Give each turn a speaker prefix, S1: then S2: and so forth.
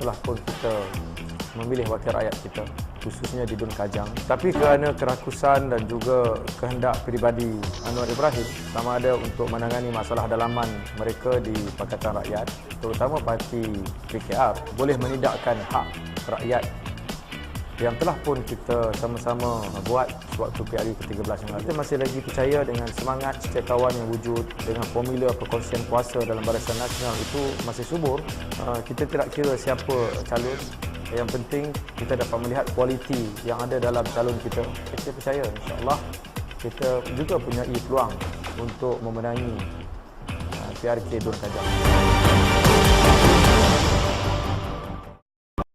S1: telah pun kita memilih wakil rakyat kita khususnya di Dun Kajang. Tapi kerana kerakusan dan juga kehendak peribadi Anwar Ibrahim sama ada untuk menangani masalah dalaman mereka di Pakatan Rakyat, terutama parti PKR, boleh menidakkan hak rakyat yang telah pun kita sama-sama buat sewaktu PRU ke-13 yang lalu. Kita masih lagi percaya dengan semangat setiakawan yang wujud dengan formula perkongsian kuasa dalam Barisan Nasional itu masih subur. Uh, kita tidak kira siapa calon, yang penting kita dapat melihat kualiti yang ada dalam calon kita. Kita percaya insya-Allah kita juga punya peluang untuk memenangi uh, PRK Dun Kajang.